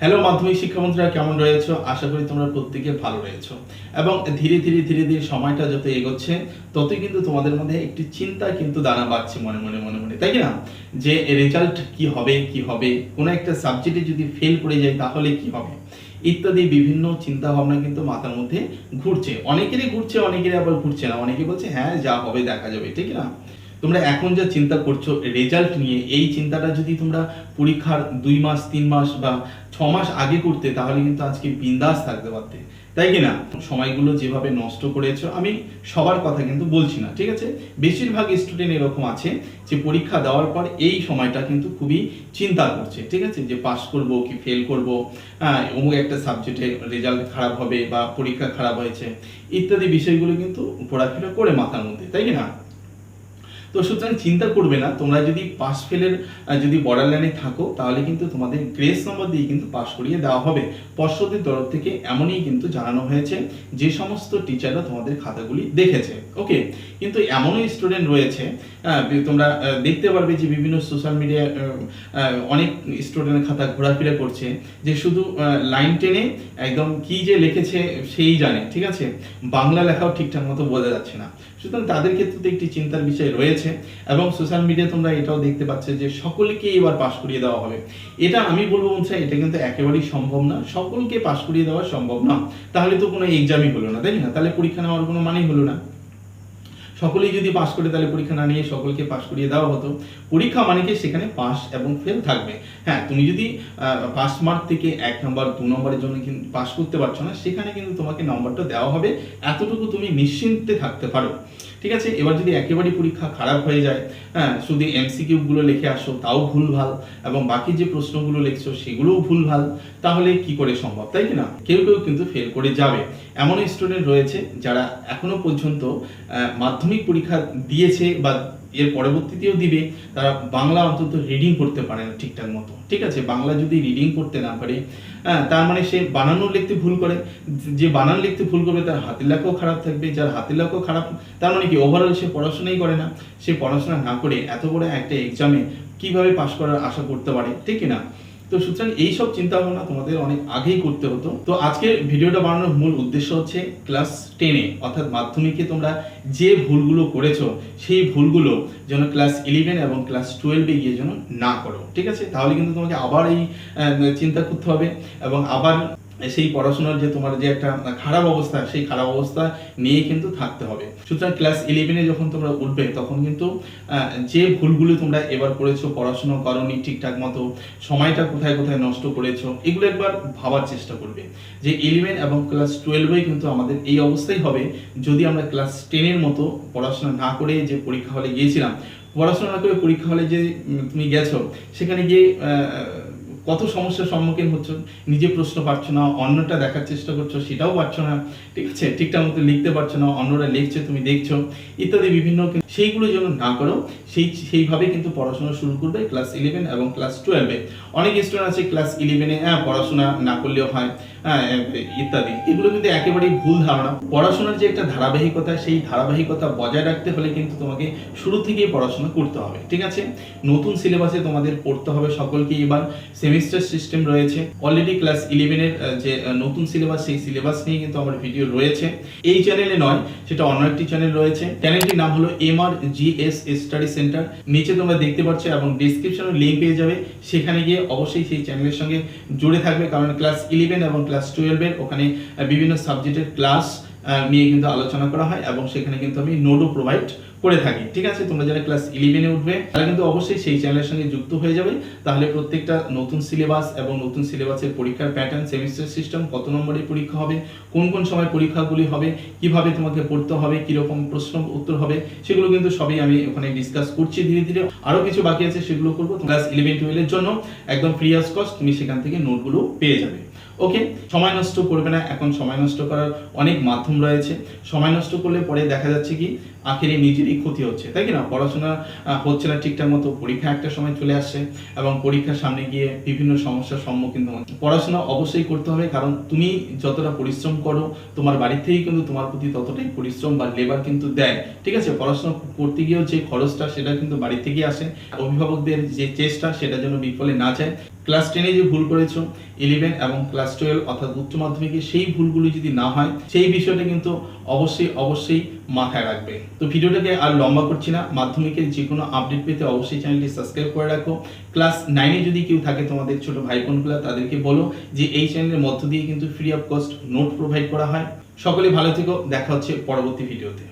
Hello মাধ্যমিক শিক্ষামন্ত্রীরা, কেমন রয়েছো? আশা করি তোমরা প্রত্যেকে ভালো রয়েছো। এবং ধীরে ধীরে ধীরে ধীরে সময়টা যত এগোচ্ছে, ততই কিন্তু তোমাদের মধ্যে একটি চিন্তা কিন্তু দানা বাড়ছে মনে মনে মনে মনে। তাই না? যে রেজাল্ট কি হবে কি হবে? কোনো একটা সাবজেক্টে যদি ফেল করে যায়, তাহলে কি হবে? ইত্যাদি বিভিন্ন চিন্তা ভাবনা কিন্তু মাথার মধ্যে ঘুরছে। অনেকেরই ঘুরছে, অনেকেরই আবার ঘুরছে না। অনেকে বলছে হ্যাঁ যা হবে, দেখা যাবে। ঠিক না? তোমরা এখন যা চিন্তা করছ রেজাল্ট নিয়ে, এই চিন্তাটা যদি তোমরা পরীক্ষার দুই মাস, তিন মাস বা ছ মাস আগে করতে, তাহলে কিন্তু আজকে বিন্দাস থাকতে পারতে। তাই কি না? সময়গুলো যেভাবে নষ্ট করেছ, আমি সবার কথা কিন্তু বলছি না, ঠিক আছে? বেশিরভাগ স্টুডেন্ট এরকম আছে যে পরীক্ষা দেওয়ার পর এই সময়টা কিন্তু খুবই চিন্তা করছে, ঠিক আছে? যে পাস করব কি ফেল করব? হ্যাঁ অমুক একটা সাবজেক্টে রেজাল্ট খারাপ হবে বা পরীক্ষা খারাপ হয়েছে, ইত্যাদি বিষয়গুলো কিন্তু ঘোরাফেরা করে মাথার মধ্যে, তাই কি না? তো সুতরাং চিন্তা করবে না, তোমরা যদি পাস ফেলের যদি বর্ডার লাইনে থাকো, তাহলে কিন্তু তোমাদের গ্রেস নম্বর দিয়ে কিন্তু পাস করিয়ে দেওয়া হবে। পর্ষদের তরফ থেকে এমনই কিন্তু জানানো হয়েছে, যে সমস্ত টিচাররা তোমাদের খাতাগুলি দেখেছে। ওকে কিন্তু এমনও স্টুডেন্ট রয়েছে তোমরা দেখতে পারবে যে বিভিন্ন সোশ্যাল মিডিয়া অনেক স্টুডেন্টের খাতা ঘোরাফেরা করছে, যে শুধু লাইন টেনে একদম কি যে লিখেছে সেই জানে, ঠিক আছে? বাংলা লেখাও ঠিকঠাক মতো বোঝা যাচ্ছে না। সুতরাং তাদের ক্ষেত্রে তো একটি চিন্তার বিষয় রয়েছে। এবং সোশ্যাল মিডিয়া তোমরা এটাও দেখতে পাচ্ছ যে সকলকে এবার পাশ করিয়ে দেওয়া হবে। এটা আমি বলব বলছে এটা কিন্তু একেবারেই সম্ভব না। সকলকে পাশ করিয়ে দেওয়া সম্ভব না। তাহলে তো কোনো এক্সামই হলো না, তাই না? তাহলে পরীক্ষা নেওয়ার কোনো মানেই হলো না। সকলেই যদি পাস করে তাহলে পরীক্ষা না নিয়ে সকলকে পাস করিয়ে দেওয়া হতো। পরীক্ষা মানে কি? সেখানে পাস এবং ফেল থাকবে। হ্যাঁ তুমি যদি পাস মার্ক থেকে এক নম্বর দু নম্বরের জন্য কিন্তু পাস করতে পারছ না, সেখানে কিন্তু তোমাকে নম্বরটা দেওয়া হবে। এতটুকু তুমি নিশ্চিন্তে থাকতে পারো। ঠিক আছে? এবার যদি একেবারে পরীক্ষা খারাপ হয়ে যায় হ্যাঁ শুধু এমসিকিউগুলো লিখে আসো, তাও ভুল ভালো এবং বাকি যে প্রশ্নগুলো লিখছো, সেগুলোও ভুল ভালো তাহলে কি করে সম্ভব, তাই কি না? কেউ কেউ কিন্তু ফেল করে যাবে। এমন স্টুডেন্ট রয়েছে যারা এখনও পর্যন্ত মাধ্যমিক পরীক্ষা দিয়েছে বা এর পরবর্তীতেও দিবে, তারা বাংলা অন্তত রিডিং করতে পারে না ঠিকঠাক মতো। ঠিক আছে? বাংলা যদি রিডিং করতে না পারে হ্যাঁ তার মানে সে বানানো লিখতে ভুল করে। যে বানান লিখতে ভুল করবে, তার হাতের লেখাও খারাপ থাকবে। যার হাতের লেখাও খারাপ, তার মানে কি? ওভারঅল সে পড়াশোনাই করে না। সে পড়াশোনা না করে এত বড় একটা এক্সামে কীভাবে পাশ করার আশা করতে পারে? ঠিক না? তো সুতরাং এইসব চিন্তা ভাবনা তোমাদের অনেক আগেই করতে হতো। তো আজকে ভিডিওটা বানানোর মূল উদ্দেশ্য হচ্ছে ক্লাস টেনে, অর্থাৎ মাধ্যমিকে তোমরা যে ভুলগুলো করেছ, সেই ভুলগুলো যেন ক্লাস ইলেভেন এবং ক্লাস টুয়েলভে গিয়ে যেন না করো। ঠিক আছে? তাহলে কিন্তু তোমাকে আবার এই চিন্তা করতে হবে এবং আবার সেই পড়াশোনার যে তোমার যে একটা খারাপ অবস্থা, সেই খারাপ অবস্থা নিয়ে কিন্তু থাকতে হবে। সুতরাং ক্লাস ইলেভেনে যখন তোমরা উঠবে, তখন কিন্তু যে ভুলগুলো তোমরা এবার করেছ, পড়াশোনা করনি ঠিকঠাক মতো, সময়টা কোথায় কোথায় নষ্ট করেছ, এগুলো একবার ভাবার চেষ্টা করবে। যে ইলেভেন এবং ক্লাস টুয়েলভে কিন্তু আমাদের এই অবস্থাই হবে, যদি আমরা ক্লাস টেনের মতো পড়াশোনা না করে যে পরীক্ষা হলে গিয়েছিলাম, পড়াশোনা না করে পরীক্ষা হলে যে তুমি গেছো, সেখানে গিয়ে কত সমস্যার সম্মুখীন হচ্ছ? নিজে প্রশ্ন পারছ না, অন্যটা দেখার চেষ্টা করছ, সেটাও পারছ না। ঠিক আছে, ঠিকঠাক মতো লিখতে পারছ না, অন্যরা লিখছে, তুমি দেখছ, ইত্যাদি বিভিন্ন সেইগুলো যেন না করো, সেই সেইভাবে কিন্তু পড়াশোনা শুরু করবে ক্লাস ইলেভেন এবং ক্লাস টুয়েলভে অনেক স্টুডেন্ট আছে ক্লাস ইলেভেনে হ্যাঁ পড়াশোনা না করলেও হয় হ্যাঁ ইত্যাদি। এগুলো কিন্তু একেবারেই ভুল ধারণা। পড়াশোনার যে একটা ধারাবাহিকতা, সেই ধারাবাহিকতা বজায় রাখতে হলে কিন্তু তোমাকে শুরু থেকেই পড়াশোনা করতে হবে, ঠিক আছে? নতুন সিলেবাসে তোমাদের পড়তে হবে সকলকে এবার। সেমিস্টার সিস্টেম রয়েছে। অলরেডি ক্লাস ইলেভেনের যে নতুন সিলেবাস সেই সিলেবাস নিয়ে কিন্তু আমার ভিডিও রয়েছে। এই চ্যানেলে নয়, সেটা অন্য একটি চ্যানেল রয়েছে। চ্যানেলটির নাম হলো M R G S study centre নিচে তোমরা দেখতে পাচ্ছ এবং ডিসক্রিপশনে লিঙ্ক পেয়ে যাবে। সেখানে গিয়ে অবশ্যই সেই চ্যানেলের সঙ্গে জুড়ে থাকবে। কারণ ক্লাস ইলেভেন এবং ক্লাস টুয়েলভের ওখানে বিভিন্ন সাবজেক্টের ক্লাস নিয়ে কিন্তু আলোচনা করা হয় এবং সেখানে কিন্তু আমি নোটও প্রোভাইড করে থাকি। ঠিক আছে? তোমরা যারা ক্লাস ইলেভেনে উঠবে, তারা কিন্তু অবশ্যই সেই চ্যানেলের সঙ্গে যুক্ত হয়ে যাবে। তাহলে প্রত্যেকটা নতুন সিলেবাস এবং নতুন সিলেবাসের পরীক্ষার প্যাটার্ন সেমিস্টার সিস্টেম কত নম্বরের পরীক্ষা হবে, কোন কোন সময় পরীক্ষাগুলি হবে, কীভাবে তোমাকে পড়তে হবে, কীরকম প্রশ্ন উত্তর হবে, সেগুলো কিন্তু সবই আমি ওখানে ডিসকাস করছি ধীরে ধীরে। আরও কিছু বাকি আছে, সেগুলো করব। ক্লাস ইলেভেন টুয়েলভের জন্য একদম ফ্রি অফ কস্ট তুমি সেখান থেকে নোটগুলো পেয়ে যাবে। ওকে সময় নষ্ট করবে না। এখন সময় নষ্ট করার অনেক মাধ্যম রয়েছে। সময় নষ্ট করলে পরে দেখা যাচ্ছে কি, আখেরে নিজেরই ক্ষতি হচ্ছে। তাই কি না? পড়াশোনা হচ্ছে না ঠিকঠাক মতো। পরীক্ষা একটা সময় চলে আসছে এবং পরীক্ষার সামনে গিয়ে বিভিন্ন সমস্যার সম্মুখীন হচ্ছে পড়াশোনা অবশ্যই করতে হবে কারণ তুমি যতটা পরিশ্রম করো, তোমার বাড়ি থেকেই কিন্তু তোমার প্রতি ততটাই পরিশ্রম বা লেবার কিন্তু দেয়। ঠিক আছে? পড়াশোনা করতে গিয়েও যে খরচটা, সেটা কিন্তু বাড়ি থেকেই আসে। অভিভাবকদের যে চেষ্টা, সেটা যেন বিফলে না যায়। ক্লাস টেনে যে ভুল করেছ ইলেভেন এবং ক্লাস টুয়েলভ অর্থাৎ উচ্চ মাধ্যমিকে সেই ভুলগুলি যদি না হয়, সেই বিষয়টা কিন্তু অবশ্যই অবশ্যই মাথায় রাখবে। তো ভিডিওটাকে আর লম্বা করছি না, মাধ্যমিকের যে কোনো আপডেট পেতে অবশ্যই চ্যানেলটি সাবস্ক্রাইব করে রাখো। ক্লাস নাইনে যদি কেউ থাকে তোমাদের ছোট ভাই বোনগুলো, তাদেরকে বলো যে এই চ্যানেলের মধ্য দিয়ে কিন্তু free of cost note provide করা হয়। সকলে ভালো থেকো, দেখা হচ্ছে পরবর্তী ভিডিওতে